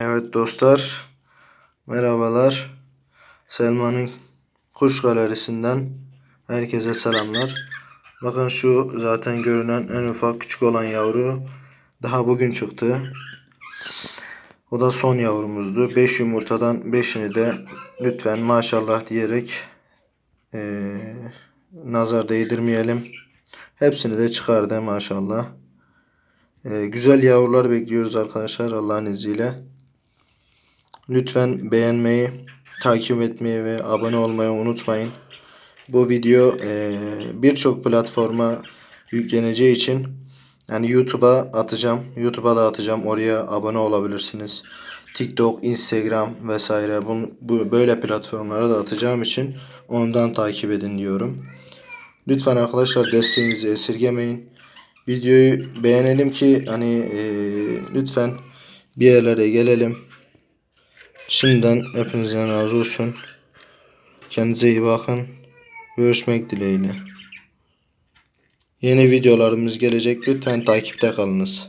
Evet dostlar, merhabalar. Selman'ın kuş galerisinden herkese selamlar. Bakın şu zaten görünen en ufak küçük olan yavru daha bugün çıktı. O da son yavrumuzdu. 5 yumurtadan 5'ini de lütfen maşallah diyerek eee, nazar değdirmeyelim. Hepsini de çıkardı maşallah. Eee, güzel yavrular bekliyoruz arkadaşlar Allah'ın izniyle. Lütfen beğenmeyi, takip etmeyi ve abone olmayı unutmayın. Bu video eee, birçok platforma yükleneceği için yani YouTube'a atacağım. YouTube'a da atacağım. Oraya abone olabilirsiniz. TikTok, Instagram vesaire bu, bu böyle platformlara da atacağım için ondan takip edin diyorum. Lütfen arkadaşlar desteğinizi esirgemeyin. Videoyu beğenelim ki hani eee, lütfen bir yerlere gelelim. Şimdiden hepinizden razı olsun. Kendinize iyi bakın. Görüşmek dileğiyle. Yeni videolarımız gelecek. Lütfen takipte kalınız.